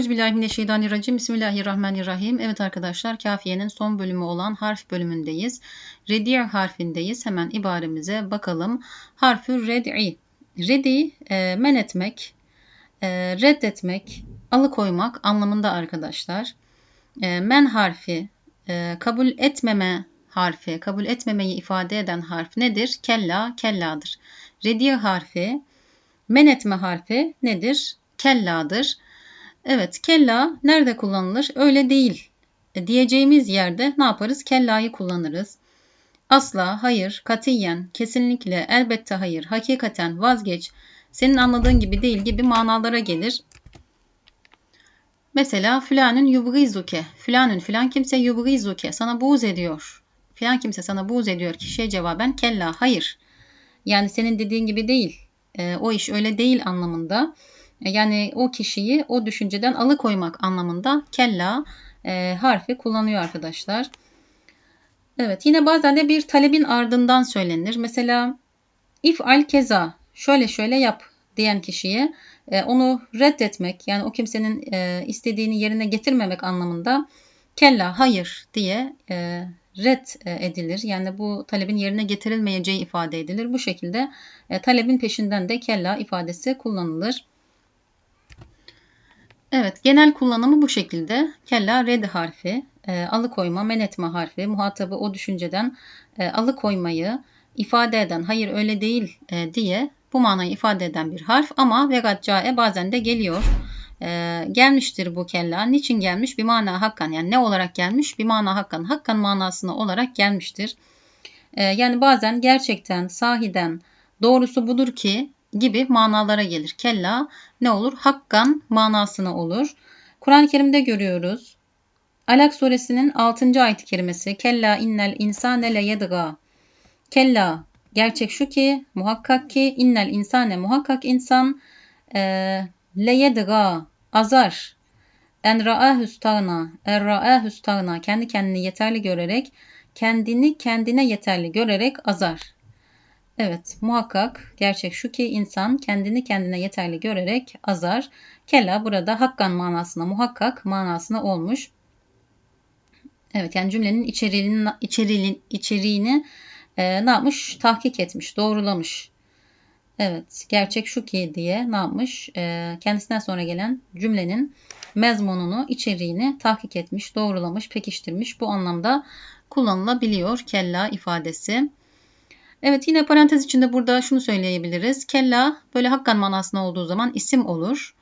Euzubillahimineşşeytanirracim. Bismillahirrahmanirrahim. Evet arkadaşlar kafiyenin son bölümü olan harf bölümündeyiz. Redi harfindeyiz. Hemen ibaremize bakalım. Harfü red'i. Redi e, men etmek, e, reddetmek, alıkoymak anlamında arkadaşlar. E, men harfi e, kabul etmeme harfi, kabul etmemeyi ifade eden harf nedir? Kella, kelladır. Redi harfi, men etme harfi nedir? Kelladır. Evet, kella nerede kullanılır? Öyle değil e, diyeceğimiz yerde ne yaparız? Kella'yı kullanırız. Asla, hayır, katiyen, kesinlikle, elbette hayır, hakikaten, vazgeç, senin anladığın gibi değil gibi manalara gelir. Mesela filanın yubgizuke, filanın filan kimse yubgizuke, sana buğz ediyor. Filan kimse sana buğz ediyor. Kişiye cevaben kella, hayır. Yani senin dediğin gibi değil. E, o iş öyle değil anlamında. Yani o kişiyi o düşünceden alıkoymak anlamında kella e, harfi kullanıyor arkadaşlar. Evet yine bazen de bir talebin ardından söylenir. Mesela if al keza şöyle şöyle yap diyen kişiye e, onu reddetmek yani o kimsenin e, istediğini yerine getirmemek anlamında kella hayır diye e, red e, edilir. Yani bu talebin yerine getirilmeyeceği ifade edilir. Bu şekilde e, talebin peşinden de kella ifadesi kullanılır. Evet, genel kullanımı bu şekilde. Kella red harfi, e, alıkoyma, men etme harfi, muhatabı o düşünceden e, alıkoymayı ifade eden, hayır öyle değil e, diye bu manayı ifade eden bir harf ama vegat bazen de geliyor. E, gelmiştir bu kella. Niçin gelmiş? Bir mana hakkan yani ne olarak gelmiş? Bir mana hakkan. Hakkan manasına olarak gelmiştir. E, yani bazen gerçekten, sahiden doğrusu budur ki gibi manalara gelir. Kella ne olur? Hakkan manasına olur. Kur'an-ı Kerim'de görüyoruz. Alak suresinin 6. ayet-i kerimesi Kella innel insane le yedga. Kella gerçek şu ki muhakkak ki innel insane muhakkak insan e, le yedga azar en ra'ahü stagna en ra'ahü stagna kendi kendini yeterli görerek kendini kendine yeterli görerek azar. Evet, muhakkak gerçek şu ki insan kendini kendine yeterli görerek azar. Kella burada hakkan manasına, muhakkak manasına olmuş. Evet, yani cümlenin içeriğini, içeriğini, içeriğini e, ne yapmış? Tahkik etmiş, doğrulamış. Evet, gerçek şu ki diye ne yapmış? E, kendisinden sonra gelen cümlenin mezmununu, içeriğini tahkik etmiş, doğrulamış, pekiştirmiş. Bu anlamda kullanılabiliyor kella ifadesi. Evet yine parantez içinde burada şunu söyleyebiliriz. Kella böyle hakkan manasında olduğu zaman isim olur.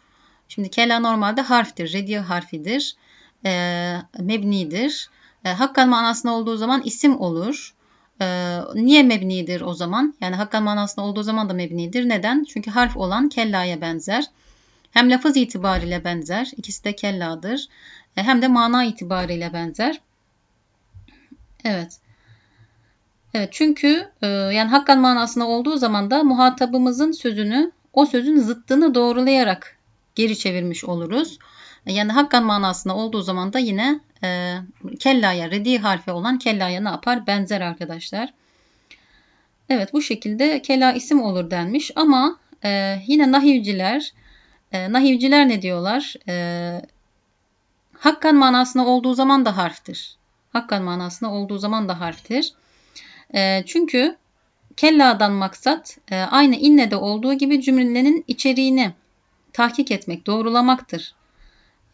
Şimdi kella normalde harftir. Rediye harfidir. E, mebnidir. E, hakkan manasında olduğu zaman isim olur. E, niye mebnidir o zaman? Yani hakkan manasında olduğu zaman da mebnidir. Neden? Çünkü harf olan kellaya benzer. Hem lafız itibariyle benzer. İkisi de kelladır. E, hem de mana itibariyle benzer. Evet. Evet çünkü e, yani hakkan manasında olduğu zaman da muhatabımızın sözünü o sözün zıttını doğrulayarak geri çevirmiş oluruz. Yani hakkan manasında olduğu zaman da yine e, kellaya, redi harfi olan kellaya ne yapar? Benzer arkadaşlar. Evet bu şekilde kella isim olur denmiş ama e, yine nahivciler e, nahivciler ne diyorlar? E, hakkan manasında olduğu zaman da harftir. Hakkan manasında olduğu zaman da harftir. E, çünkü kella'dan maksat e, aynı inne'de olduğu gibi cümlenin içeriğini tahkik etmek, doğrulamaktır.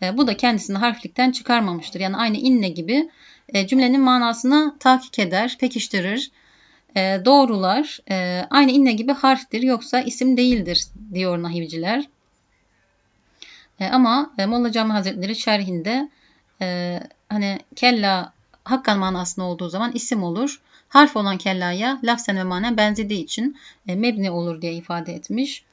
E, bu da kendisini harflikten çıkarmamıştır. Yani aynı inne gibi e, cümlenin manasını tahkik eder, pekiştirir, e, doğrular. E, aynı inne gibi harftir yoksa isim değildir diyor nahivciler. E, ama e, Molla Cami Hazretleri şerhinde e, hani kella hakkan manasında olduğu zaman isim olur. Harf olan kellaya lafzen ve manen benzediği için e, mebni olur diye ifade etmiş.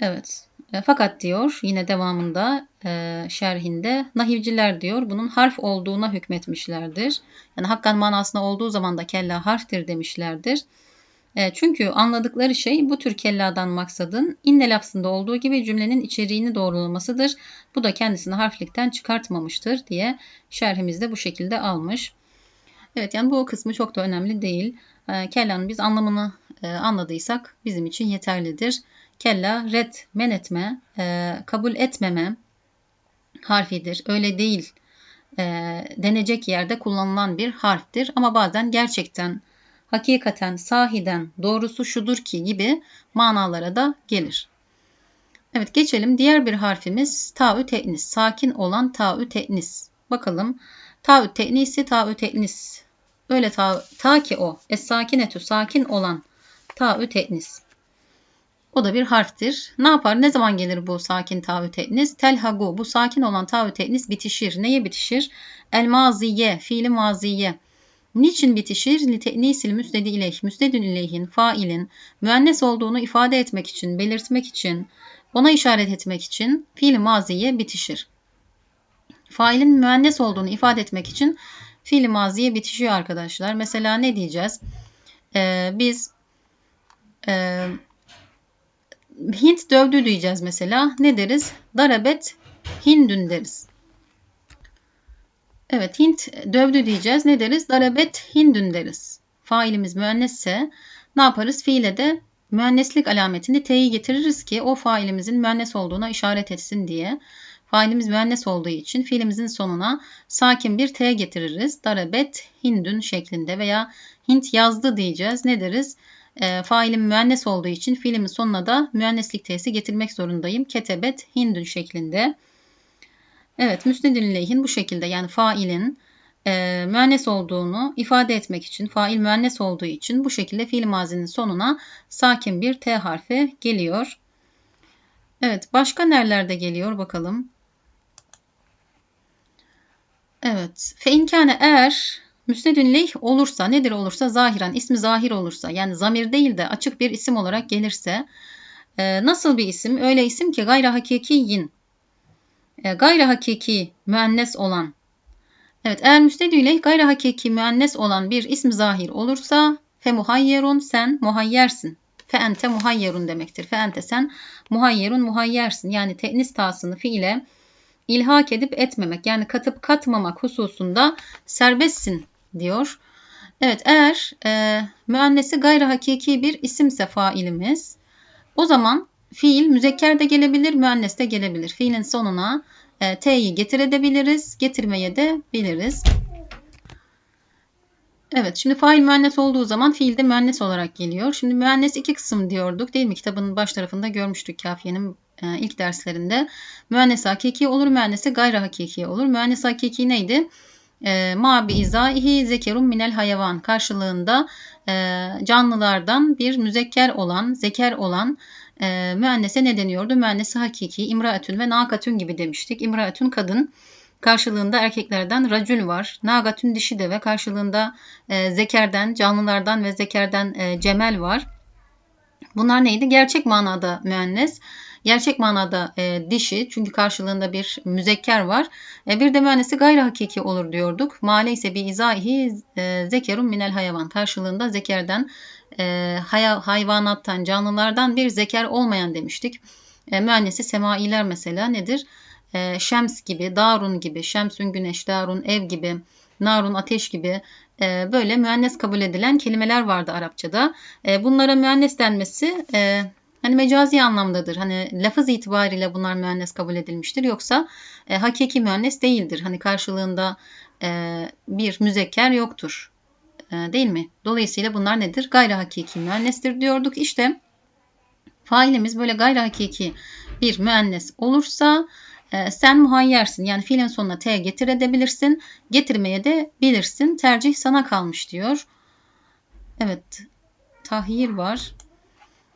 Evet. E, fakat diyor yine devamında e, şerhinde nahivciler diyor bunun harf olduğuna hükmetmişlerdir. Yani hakkan manasında olduğu zaman da kella harftir demişlerdir. E, çünkü anladıkları şey bu tür kelladan maksadın inne lafzında olduğu gibi cümlenin içeriğini doğrulamasıdır. Bu da kendisini harflikten çıkartmamıştır diye şerhimizde bu şekilde almış. Evet yani bu kısmı çok da önemli değil. E, kellanın biz anlamını e, anladıysak bizim için yeterlidir. Kella red men etme, e, kabul etmeme, harfidir. Öyle değil e, denecek yerde kullanılan bir harftir. Ama bazen gerçekten, hakikaten, sahiden, doğrusu şudur ki gibi manalara da gelir. Evet geçelim. Diğer bir harfimiz ta'ü te'nis. Sakin olan ta'ü te'nis. Bakalım. Ta'ü te'nisi ta'ü te'nis. Öyle ta, ta ki o. Es sakinetü sakin olan ta'ü te'nis. O da bir harftir. Ne yapar? Ne zaman gelir bu sakin ta'ü te'nis? Telhagu. Bu sakin olan ta'ü te'nis bitişir. Neye bitişir? El maziye. Fiili maziye. Niçin bitişir? Li te'nisil müsnedi ileyh. Müsnedün ileyhin, failin, müennes olduğunu ifade etmek için, belirtmek için, ona işaret etmek için fiil maziye bitişir. Failin müennes olduğunu ifade etmek için fiil maziye bitişiyor arkadaşlar. Mesela ne diyeceğiz? Ee, biz e, Hint dövdü diyeceğiz mesela. Ne deriz? Darabet Hindün deriz. Evet Hint dövdü diyeceğiz. Ne deriz? Darabet Hindün deriz. Failimiz müennesse ne yaparız? Fiile de müenneslik alametini t'yi getiririz ki o failimizin müennes olduğuna işaret etsin diye. Failimiz müennes olduğu için fiilimizin sonuna sakin bir t getiririz. Darabet hindün şeklinde veya Hint yazdı diyeceğiz. Ne deriz? E, failim müennes olduğu için fiilimin sonuna da müenneslik t'si getirmek zorundayım. Ketebet hindün şeklinde. Evet müsnedün leyhin bu şekilde yani failin e, müennes olduğunu ifade etmek için, fail müennes olduğu için bu şekilde fiil mazinin sonuna sakin bir T harfi geliyor. Evet, başka nerelerde geliyor bakalım. Evet, fe inkâne eğer müsnedün leyh olursa, nedir olursa zahiren, ismi zahir olursa, yani zamir değil de açık bir isim olarak gelirse, e, nasıl bir isim? Öyle isim ki gayra hakiki yin, e, gayri hakiki müennes olan Evet eğer müstedüyle gayri hakiki müennes olan bir ism zahir olursa fe muhayyerun sen muhayyersin. Fe ente muhayyerun demektir. Fe ente sen muhayyerun muhayyersin. Yani te'nis tasını fiile ilhak edip etmemek yani katıp katmamak hususunda serbestsin diyor. Evet eğer e, müennesi gayri hakiki bir isimse failimiz o zaman fiil müzekker de gelebilir müennes de gelebilir. Fiilin sonuna e, T'yi getirebiliriz, getirmeye de biliriz. Evet şimdi fail müennes olduğu zaman fiil de müennes olarak geliyor. Şimdi müennes iki kısım diyorduk değil mi? Kitabın baş tarafında görmüştük kafiyenin e, ilk derslerinde. Müennes hakiki olur, müennesi gayri hakiki olur. Müennes hakiki neydi? E, ma bi izaihi zekerun minel hayvan karşılığında e, canlılardan bir müzekker olan, zeker olan e, müennese ne deniyordu? Müennesi hakiki, imraetün ve nakatün gibi demiştik. İmraetün kadın, karşılığında erkeklerden racül var. Nagatün dişi deve karşılığında e, zekerden, canlılardan ve zekerden e, cemel var. Bunlar neydi? Gerçek manada müennes. Gerçek manada e, dişi çünkü karşılığında bir müzekker var. E, bir de müennesi gayri hakiki olur diyorduk. Male ise bir izahi e, zekerun minel hayvan. Karşılığında zekerden e, hayvanattan, canlılardan bir zeker olmayan demiştik. E, müennesi semailer mesela nedir? E, şems gibi, darun gibi, şemsün güneş, darun ev gibi, narun ateş gibi e, böyle müennes kabul edilen kelimeler vardı Arapçada. E, bunlara müennes denmesi e, hani mecazi anlamdadır. Hani lafız itibariyle bunlar müennes kabul edilmiştir. Yoksa e, hakiki müennes değildir. Hani karşılığında e, bir müzekker yoktur. E, değil mi? Dolayısıyla bunlar nedir? Gayri hakiki müennestir diyorduk. İşte failimiz böyle gayri hakiki bir müennes olursa e, sen muhayyersin. Yani fiilin sonuna t getirebilirsin. Getirmeye de bilirsin. Tercih sana kalmış diyor. Evet. Tahir var.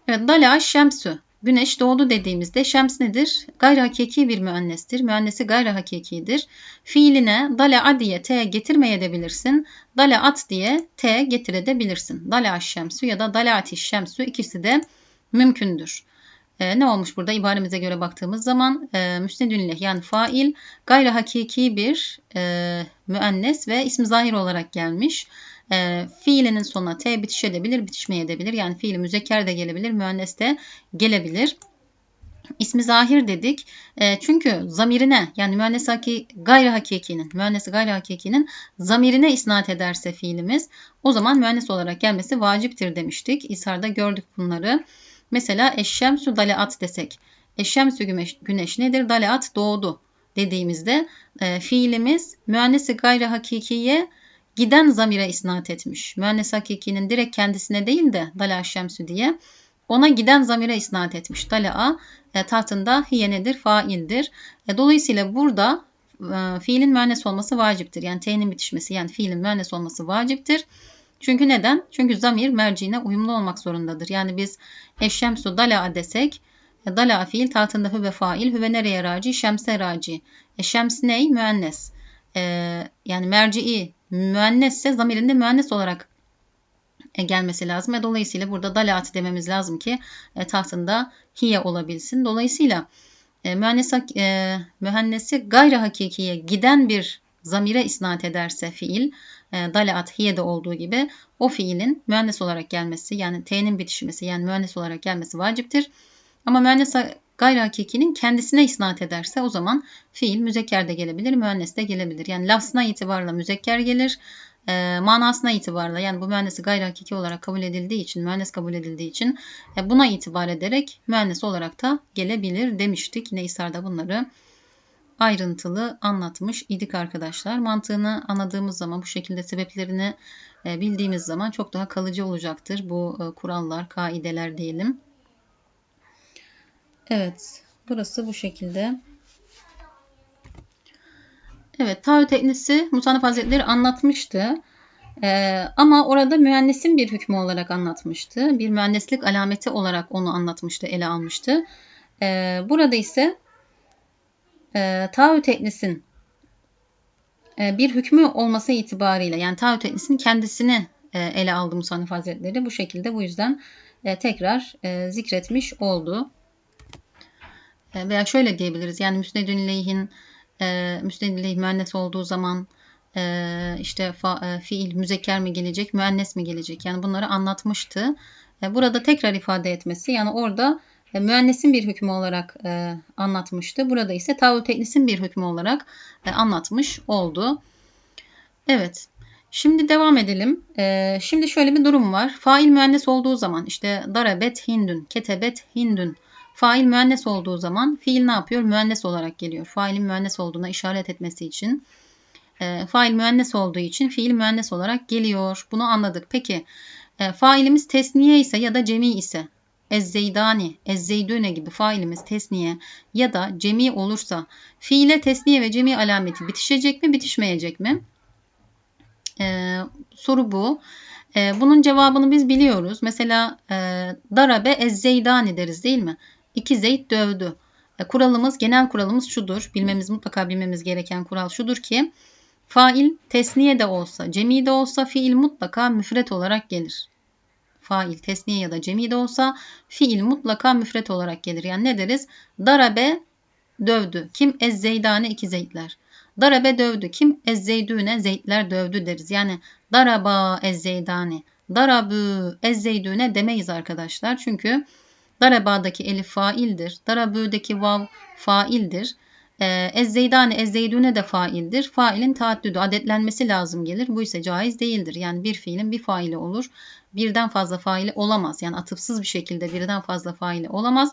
Evet. Dala şemsü. Güneş doğdu dediğimizde şems nedir? Gayri hakiki bir müennestir. Müennesi gayri hakikidir. Fiiline dala diye t getirmeyebilirsin. Dala at diye t getirebilirsin. Dala şemsü ya da dalati şemsü ikisi de mümkündür. Ee, ne olmuş burada ibaremize göre baktığımız zaman e, müsnedünleh yani fail gayri hakiki bir e, müennes ve ismi zahir olarak gelmiş. E, fiilinin sonuna t bitişebilir, bitişmeyebilir. Yani fiili müzekker de gelebilir, müennes de gelebilir. İsmi zahir dedik. E, çünkü zamirine yani müennes haki, gayri hakikinin, müennesi gayri hakikinin zamirine isnat ederse fiilimiz o zaman müennes olarak gelmesi vaciptir demiştik. İsar'da gördük bunları. Mesela eşşemsü daleat desek. Eşşemsü güneş, güneş nedir? Daleat doğdu. dediğimizde e, fiilimiz müennesi gayri hakikiye giden zamire isnat etmiş. Müennes hakikinin direkt kendisine değil de dala şemsü diye ona giden zamire isnat etmiş. Dala e, tahtında hiye nedir? Faildir. E, dolayısıyla burada e, fiilin müennes olması vaciptir. Yani t'nin bitişmesi yani fiilin müennes olması vaciptir. Çünkü neden? Çünkü zamir merciine uyumlu olmak zorundadır. Yani biz eşşemsu dala desek e, dala fiil tahtında hüve fail. Hüve nereye raci? Şemse raci. E, şems ney? Müennes. E, yani merci'i müennesse zamirinde müennes olarak e, gelmesi lazım. Ve dolayısıyla burada dalat dememiz lazım ki e, tahtında hiye olabilsin. Dolayısıyla e, müennes, e, mühennesi gayri hakikiye giden bir zamire isnat ederse fiil, e, dalat hiyede olduğu gibi o fiilin müennes olarak gelmesi yani t'nin bitişmesi yani müennes olarak gelmesi vaciptir. Ama müennes gayri hakikinin kendisine isnat ederse o zaman fiil müzekker de gelebilir, müennes de gelebilir. Yani lafzına itibarla müzekker gelir, e, manasına itibarla yani bu müennesi gayri olarak kabul edildiği için, müennes kabul edildiği için e, buna itibar ederek müennes olarak da gelebilir demiştik. Yine İsa'da bunları ayrıntılı anlatmış idik arkadaşlar. Mantığını anladığımız zaman bu şekilde sebeplerini e, bildiğimiz zaman çok daha kalıcı olacaktır bu e, kurallar, kaideler diyelim. Evet, burası bu şekilde. Evet, taahhüt teknisi Musannif Hazretleri anlatmıştı. Ee, ama orada müennesin bir hükmü olarak anlatmıştı. Bir müenneslik alameti olarak onu anlatmıştı, ele almıştı. Ee, burada ise e, taahhüt teknisin e, bir hükmü olması itibariyle yani taahhüt teknisinin kendisini e, ele aldı Musannif Hazretleri. Bu şekilde bu yüzden e, tekrar e, zikretmiş oldu. E, veya şöyle diyebiliriz. Yani müsnedün ileyhin e, müsnedün ileyh müennes olduğu zaman e, işte fa, e, fiil müzekker mi gelecek, müennes mi gelecek? Yani bunları anlatmıştı. E, burada tekrar ifade etmesi yani orada e, müennesin bir hükmü olarak e, anlatmıştı. Burada ise tavul teknisin bir hükmü olarak e, anlatmış oldu. Evet. Şimdi devam edelim. E, şimdi şöyle bir durum var. Fail müennes olduğu zaman işte darabet hindun, ketebet hindun Fail müennes olduğu zaman fiil ne yapıyor? Müennes olarak geliyor. Failin müennes olduğuna işaret etmesi için. E, fail müennes olduğu için fiil müennes olarak geliyor. Bunu anladık. Peki e, failimiz tesniye ise ya da cemi ise ezzeydani, ezzeydüne gibi failimiz tesniye ya da cemi olursa fiile tesniye ve cemi alameti bitişecek mi bitişmeyecek mi? Ee, soru bu. Ee, bunun cevabını biz biliyoruz. Mesela e, darabe ezzeydani deriz değil mi? İki Zeyd dövdü. E, kuralımız, genel kuralımız şudur. Bilmemiz mutlaka bilmemiz gereken kural şudur ki fail tesniye de olsa, cemi de olsa fiil mutlaka müfret olarak gelir. Fail tesniye ya da cemi de olsa fiil mutlaka müfret olarak gelir. Yani ne deriz? Darabe dövdü. Kim? Ez zeydane iki zeytler. Darabe dövdü. Kim? Ez zeydüne zeytler dövdü deriz. Yani daraba ez zeydane. Darabü ez zeydüne demeyiz arkadaşlar. Çünkü Daraba'daki elif faildir. Darabü'deki vav faildir. Ee, ezzeydane ezzeydüne de faildir. Failin taaddüdü adetlenmesi lazım gelir. Bu ise caiz değildir. Yani bir fiilin bir faili olur. Birden fazla faili olamaz. Yani atıfsız bir şekilde birden fazla faili olamaz.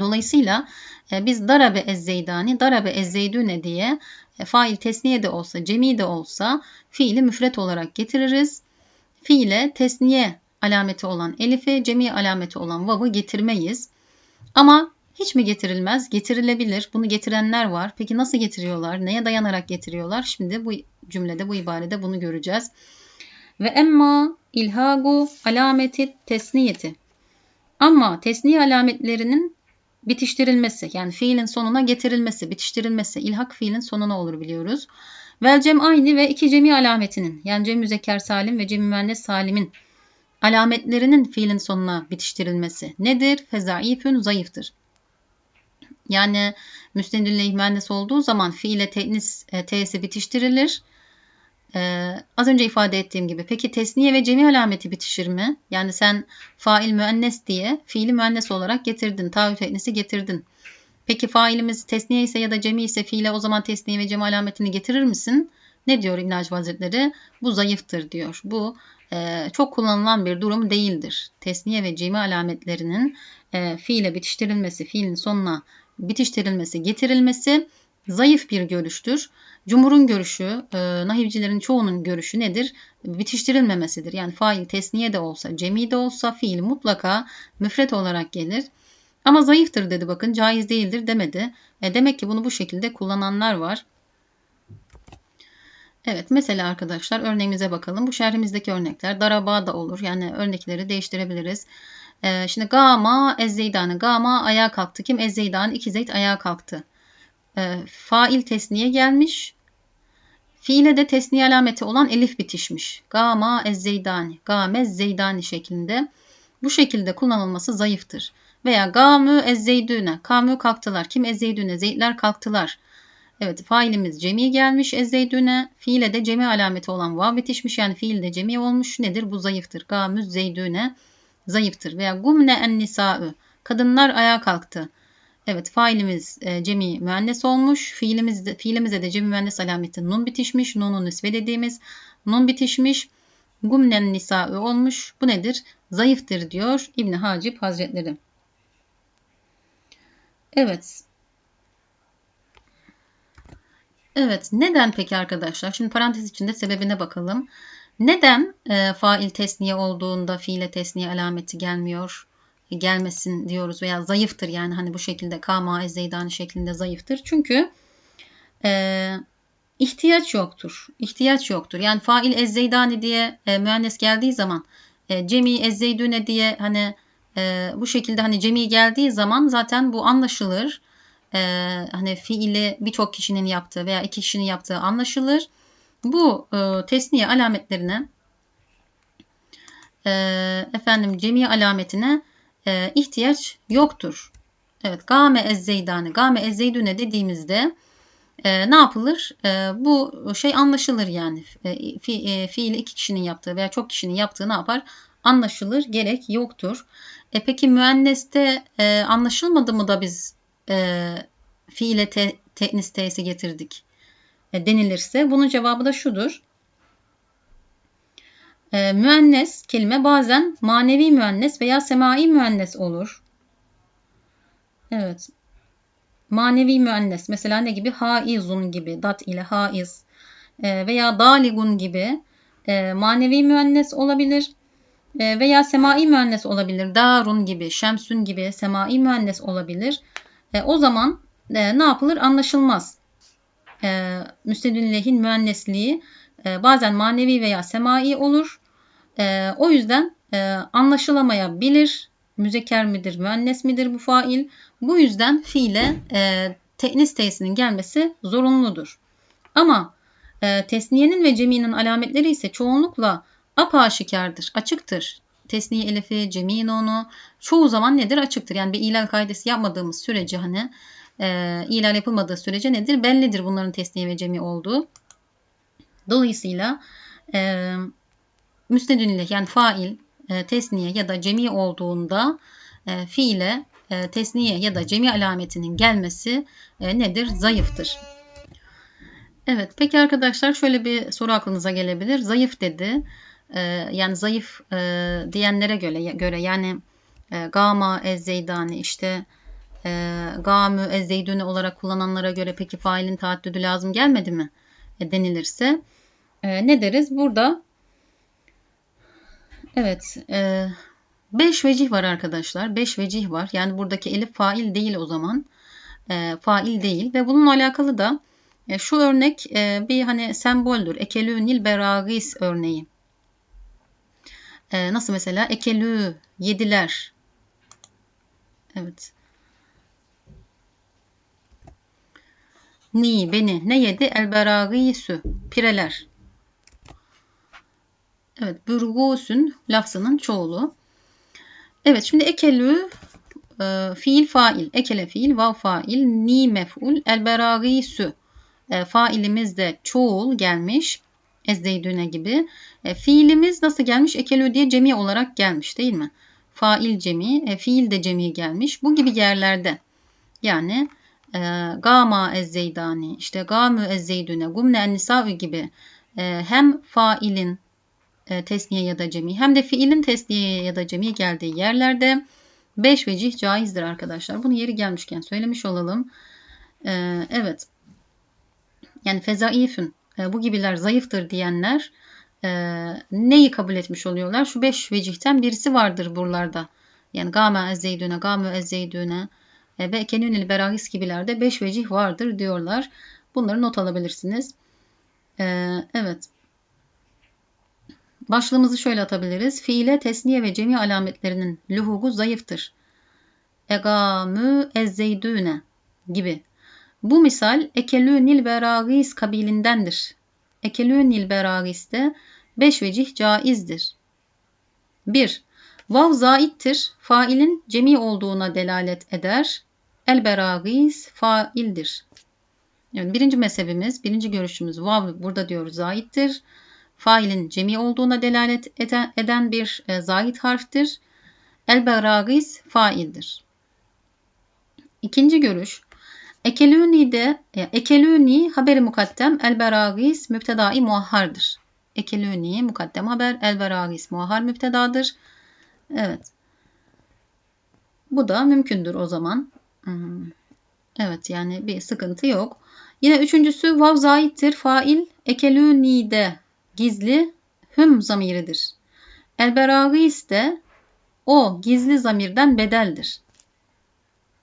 Dolayısıyla e, biz darabe ezzeydani, darabe ezzeydüne diye e, fail tesniye de olsa, cemi de olsa fiili müfret olarak getiririz. Fiile tesniye alameti olan elifi, cemi alameti olan vav'ı getirmeyiz. Ama hiç mi getirilmez? Getirilebilir. Bunu getirenler var. Peki nasıl getiriyorlar? Neye dayanarak getiriyorlar? Şimdi bu cümlede, bu ibarede bunu göreceğiz. Ve emma ilhagu alameti tesniyeti. Ama tesniye alametlerinin bitiştirilmesi yani fiilin sonuna getirilmesi, bitiştirilmesi ilhak fiilin sonuna olur biliyoruz. Vel cem aynı ve iki cemi alametinin yani cem müzekker salim ve cem salimin alametlerinin fiilin sonuna bitiştirilmesi nedir? Fezaifün zayıftır. Yani müstendille müennes olduğu zaman fiile tenis e, t'si bitiştirilir. Ee, az önce ifade ettiğim gibi. Peki tesniye ve cemi alameti bitişir mi? Yani sen fail müennes diye fiili müennes olarak getirdin. Taahhüt teknisi getirdin. Peki failimiz tesniye ise ya da cemi ise fiile o zaman tesniye ve cemi alametini getirir misin? Ne diyor İbn Hazretleri? Bu zayıftır diyor. Bu e, çok kullanılan bir durum değildir. Tesniye ve cemi alametlerinin e, fiile bitiştirilmesi, fiilin sonuna bitiştirilmesi, getirilmesi zayıf bir görüştür. Cumhurun görüşü, e, nahivcilerin çoğunun görüşü nedir? Bitiştirilmemesidir. Yani fail tesniye de olsa, cemi de olsa fiil mutlaka müfret olarak gelir. Ama zayıftır dedi bakın, caiz değildir demedi. E, demek ki bunu bu şekilde kullananlar var. Evet mesela arkadaşlar örneğimize bakalım. Bu şerhimizdeki örnekler daraba da olur. Yani örnekleri değiştirebiliriz. Ee, şimdi gama ezzeydane. Gama ayağa kalktı. Kim? Ezzeydane. iki zeyd ayağa kalktı. Ee, fail tesniye gelmiş. Fiile de tesniye alameti olan elif bitişmiş. Gama ezzeydani. Gamez zeydani şeklinde. Bu şekilde kullanılması zayıftır. Veya gamü ezzeydüne. Kamü kalktılar. Kim ezzeydüne? Zeydler kalktılar. Evet failimiz cemi gelmiş ezzeydüne. Fiile de cemi alameti olan vav bitişmiş. Yani fiil de cemi olmuş. Nedir? Bu zayıftır. Gamüz zeydüne zayıftır. Veya gumne en nisa'ü. Kadınlar ayağa kalktı. Evet failimiz e, cemi müennes olmuş. Fiilimiz de, fiilimize de cemi müennes alameti nun bitişmiş. Nunun nisve dediğimiz nun bitişmiş. Gumnen nisa'ü olmuş. Bu nedir? Zayıftır diyor İbn Hacip Hazretleri. Evet. Evet, neden peki arkadaşlar? Şimdi parantez içinde sebebine bakalım. Neden e, fail tesniye olduğunda fiile tesniye alameti gelmiyor? Gelmesin diyoruz veya zayıftır yani hani bu şekilde kama ezzeydani şeklinde zayıftır. Çünkü e, ihtiyaç yoktur. İhtiyaç yoktur. Yani fail ezzeydani diye e, müennes geldiği zaman e, cemi ezzeydüne diye hani e, bu şekilde hani cemi geldiği zaman zaten bu anlaşılır e, hani fiili birçok kişinin yaptığı veya iki kişinin yaptığı anlaşılır. Bu e, tesniye alametlerine e, efendim cemi alametine e, ihtiyaç yoktur. Evet game ezzeydane game ezzeydüne dediğimizde e, ne yapılır? E, bu şey anlaşılır yani. E, fi, e, fiili iki kişinin yaptığı veya çok kişinin yaptığı ne yapar? Anlaşılır. Gerek yoktur. E, peki müenneste e, anlaşılmadı mı da biz e, fiile te, teknis t'si getirdik e, denilirse bunun cevabı da şudur. E, müennes kelime bazen manevi müennes veya semai müennes olur. Evet. Manevi müennes mesela ne gibi? Haizun gibi dat ile haiz e, veya daligun gibi e, manevi müennes olabilir e, veya semai müennes olabilir. Darun gibi, şemsün gibi semai müennes olabilir. E, o zaman e, ne yapılır? Anlaşılmaz. E, müstedünlehin müennesliği e, bazen manevi veya semai olur. E, o yüzden e, anlaşılamayabilir. Müzeker midir, müennes midir bu fail? Bu yüzden fiile e, teknis tesinin gelmesi zorunludur. Ama e, tesniyenin ve ceminin alametleri ise çoğunlukla apaşikardır, açıktır. Tesniye elifi, cemi onu çoğu zaman nedir? Açıktır. Yani bir ilal kaidesi yapmadığımız sürece hani e, ilal yapılmadığı sürece nedir? Bellidir bunların tesniye ve cemi olduğu. Dolayısıyla e, müstedünle yani fail e, tesniye ya da cemi olduğunda e, fiile e, tesniye ya da cemi alametinin gelmesi e, nedir? Zayıftır. Evet peki arkadaşlar şöyle bir soru aklınıza gelebilir. Zayıf dedi. E, yani zayıf e, diyenlere göre, göre yani e, gama ezzeydani işte e, gamü ezzeydüne olarak kullananlara göre peki failin taaddüdü lazım gelmedi mi e, denilirse e, ne deriz? Burada evet e, beş vecih var arkadaşlar. Beş vecih var. Yani buradaki elif fail değil o zaman. E, fail değil ve bununla alakalı da e, şu örnek e, bir hani semboldür. Ekelü beragis örneği. E, nasıl mesela? Ekelü yediler. Evet. Ni beni ne yedi? El beragîsü pireler. Evet burgusün lafzının çoğulu. Evet şimdi ekelü e, fiil fail. Ekele fiil vav fail. Ni mef'ul. El beragîsü e, failimiz de çoğul gelmiş. Ezdeydüne gibi. E, fiilimiz nasıl gelmiş? Ekelü diye cemi olarak gelmiş değil mi? Fail cemi, e, fiil de cemi gelmiş. Bu gibi yerlerde yani e, gama ezzeydani, işte gamü ezzeydüne, gumne ennisa'ü gibi e, hem failin e, tesniye ya da cemi hem de fiilin tesniye ya da cemi geldiği yerlerde 5 vecih caizdir arkadaşlar. Bunu yeri gelmişken söylemiş olalım. E, evet. yani fezaifün bu gibiler zayıftır diyenler e, neyi kabul etmiş oluyorlar? Şu beş vecihten birisi vardır buralarda. Yani gâme ezzeydüne, gâmü ezzeydüne e, ve kenünil berahis gibilerde beş vecih vardır diyorlar. Bunları not alabilirsiniz. E, evet. Başlığımızı şöyle atabiliriz. Fiile, tesniye ve cemi alametlerinin luhugu zayıftır. Egamü ezzeydüne gibi. Bu misal ekelünil beragis kabilindendir. Ekelünil beragis'te beş vecih caizdir. 1. Vav zaittir. Failin cemi olduğuna delalet eder. El beragis faildir. Yani birinci mezhebimiz, birinci görüşümüz vav burada diyoruz zaittir. Failin cemi olduğuna delalet eden bir e, zait harftir. El beragis faildir. İkinci görüş Ekelüni'de Ekelüni haberi mukaddem el beragis müptedai muahhardır. Ekelüni mukaddem haber el beragis muahhar müptedadır. Evet. Bu da mümkündür o zaman. Hmm. Evet yani bir sıkıntı yok. Yine üçüncüsü vav zaittir. Fail ekelüni'de gizli hüm zamiridir. El beragis de o gizli zamirden bedeldir.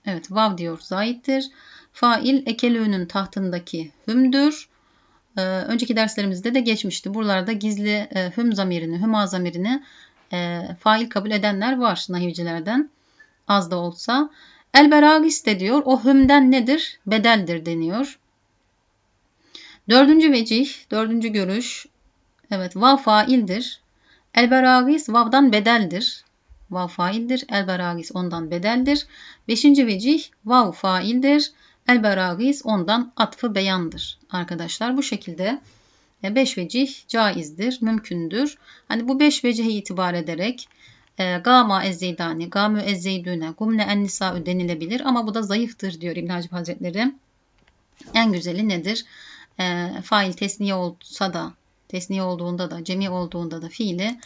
Evet vav diyor zaittir. Fail ekelü'nün tahtındaki hümdür. Ee, önceki derslerimizde de geçmişti. Buralarda gizli e, hüm zamirini, hüma zamirini e, fail kabul edenler var nahivcilerden. Az da olsa. El beragis de diyor. O hümden nedir? Bedeldir deniyor. Dördüncü vecih, dördüncü görüş. Evet, vav faildir. El beragis vavdan bedeldir. Vav faildir. El beragis ondan bedeldir. Beşinci vecih vav faildir. El beragis ondan atfı beyandır. Arkadaşlar bu şekilde 5 vecih caizdir, mümkündür. Hani bu 5 vecihe itibar ederek e, gama ezzeydani, gamü ezzeydüne, gumne en nisa'ü denilebilir ama bu da zayıftır diyor İbn Hacip Hazretleri. En güzeli nedir? E, fail tesniye olsa da, tesniye olduğunda da, cemi olduğunda da fiili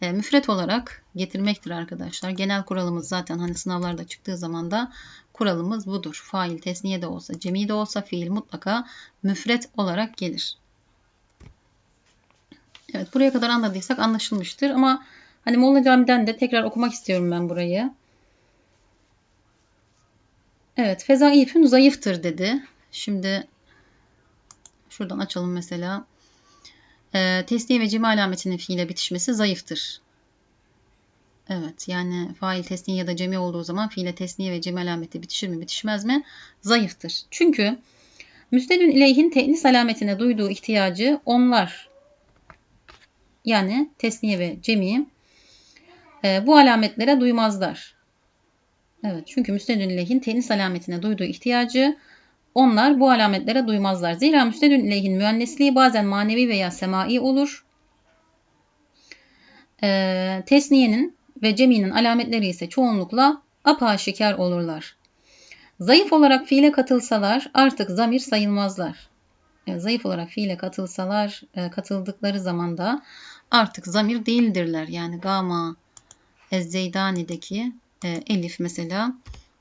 e, müfret olarak getirmektir arkadaşlar. Genel kuralımız zaten hani sınavlarda çıktığı zaman da kuralımız budur. Fail tesniye de olsa, cemi de olsa fiil mutlaka müfret olarak gelir. Evet buraya kadar anladıysak anlaşılmıştır ama hani Molla Cami'den de tekrar okumak istiyorum ben burayı. Evet fezaifün zayıftır dedi. Şimdi şuradan açalım mesela. E, tesniye ve cima alametinin fiile bitişmesi zayıftır. Evet yani fail tesniye ya da cemi olduğu zaman fiile tesniye ve cemi alameti bitişir mi bitişmez mi? Zayıftır. Çünkü müstedün ileyhin te'nis alametine duyduğu ihtiyacı onlar yani tesniye ve cemi e, bu alametlere duymazlar. Evet çünkü müstedün ileyhin tenis alametine duyduğu ihtiyacı onlar bu alametlere duymazlar. Zira müstedün ileyhin müennesliği bazen manevi veya semai olur. E, tesniyenin ve ceminin alametleri ise çoğunlukla apaşikar olurlar. Zayıf olarak fiile katılsalar artık zamir sayılmazlar. Yani zayıf olarak fiile katılsalar, e, katıldıkları zaman da artık zamir değildirler. Yani gama ezzeydani'deki e, elif mesela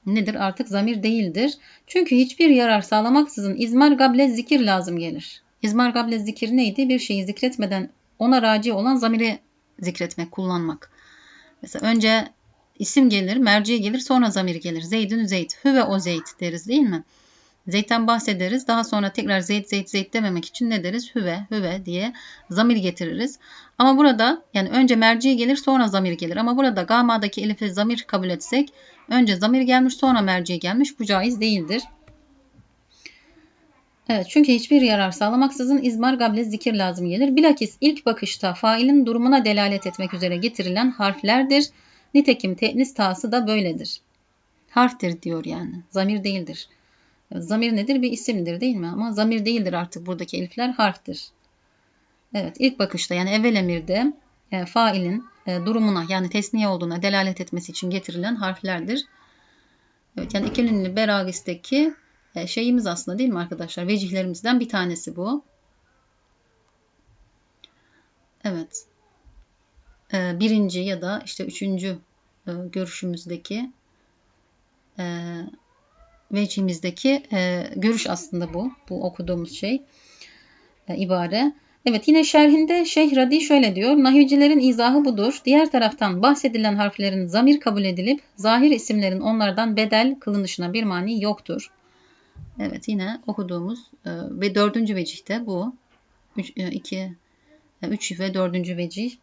nedir? Artık zamir değildir. Çünkü hiçbir yarar sağlamaksızın izmar gable zikir lazım gelir. İzmar gable zikir neydi? Bir şeyi zikretmeden ona raci olan zamiri zikretmek, kullanmak. Mesela önce isim gelir, merci gelir, sonra zamir gelir. Zeydün Zeyd, hü ve o Zeyd deriz değil mi? Zeyd'den bahsederiz. Daha sonra tekrar Zeyd, Zeyd, Zeyd dememek için ne deriz? Hüve, hüve diye zamir getiririz. Ama burada yani önce merci gelir sonra zamir gelir. Ama burada gama'daki elifi zamir kabul etsek önce zamir gelmiş sonra merci gelmiş. Bu caiz değildir. Evet çünkü hiçbir yarar sağlamaksızın izmar gable zikir lazım gelir. Bilakis ilk bakışta failin durumuna delalet etmek üzere getirilen harflerdir. Nitekim te'nis tası da böyledir. Harftir diyor yani. Zamir değildir. Zamir nedir? Bir isimdir değil mi? Ama zamir değildir artık buradaki elifler harftir. Evet ilk bakışta yani evvel emirde e, failin e, durumuna yani tesniye olduğuna delalet etmesi için getirilen harflerdir. Evet yani ikilinin beragisteki e, şeyimiz aslında değil mi arkadaşlar? Vecihlerimizden bir tanesi bu. Evet. E, birinci ya da işte üçüncü e, görüşümüzdeki e, vecihimizdeki e, görüş aslında bu. Bu okuduğumuz şey. e, ibare. Evet yine şerhinde Şeyh Radi şöyle diyor. Nahivcilerin izahı budur. Diğer taraftan bahsedilen harflerin zamir kabul edilip zahir isimlerin onlardan bedel kılınışına bir mani yoktur. Evet yine okuduğumuz e, ve dördüncü vecihte bu. Üç, e, iki, e, üç ve dördüncü vecih.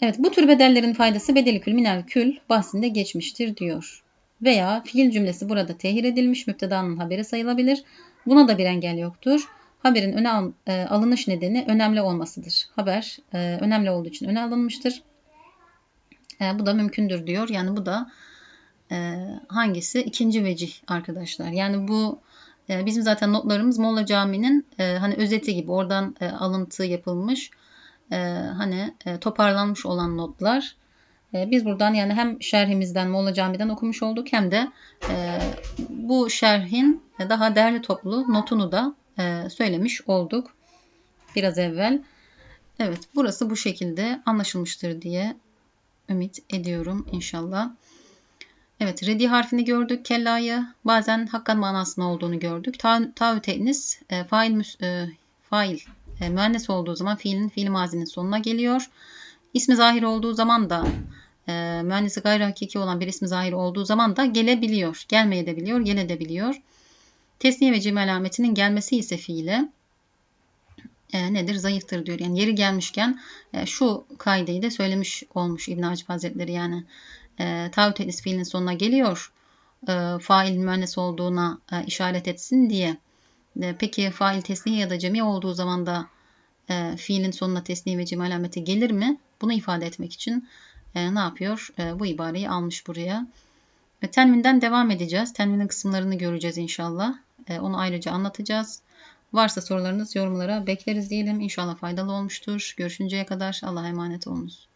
Evet bu tür bedellerin faydası bedeli kül minel kül bahsinde geçmiştir diyor. Veya fiil cümlesi burada tehir edilmiş müptedanın haberi sayılabilir. Buna da bir engel yoktur. Haberin öne al, e, alınış nedeni önemli olmasıdır. Haber e, önemli olduğu için öne alınmıştır. E, bu da mümkündür diyor. Yani bu da e, hangisi? İkinci vecih arkadaşlar. Yani bu e, bizim zaten notlarımız Molla Camii'nin e, hani özeti gibi oradan e, alıntı yapılmış. E, hani e, toparlanmış olan notlar. E, biz buradan yani hem şerhimizden Molla Camii'den okumuş olduk hem de e, bu şerhin daha değerli toplu notunu da e, söylemiş olduk biraz evvel. Evet burası bu şekilde anlaşılmıştır diye ümit ediyorum inşallah. Evet redi harfini gördük kellayı bazen hakkan manasında olduğunu gördük. Ta, taü te'nis e, fail, e, fail e, müennes olduğu zaman fiilin fiil mazinin sonuna geliyor. İsmi zahir olduğu zaman da e, müennesi gayri hakiki olan bir ismi zahir olduğu zaman da gelebiliyor. Gelmeye de biliyor, gele de biliyor. Tesniye ve cim alametinin gelmesi ise fiile e, nedir? Zayıftır diyor. Yani yeri gelmişken e, şu kaideyi de söylemiş olmuş İbn Hacip Hazretleri yani e, taahhüt edis fiilin sonuna geliyor. E, fail müennes olduğuna e, işaret etsin diye. E, peki fail tesniye ya da cemi olduğu zaman da e, fiilin sonuna tesniye ve cim alameti gelir mi? Bunu ifade etmek için e, ne yapıyor? E, bu ibareyi almış buraya. Ve tenvinden devam edeceğiz. Tenvinin kısımlarını göreceğiz inşallah. E, onu ayrıca anlatacağız. Varsa sorularınız yorumlara bekleriz diyelim. İnşallah faydalı olmuştur. Görüşünceye kadar Allah'a emanet olunuz.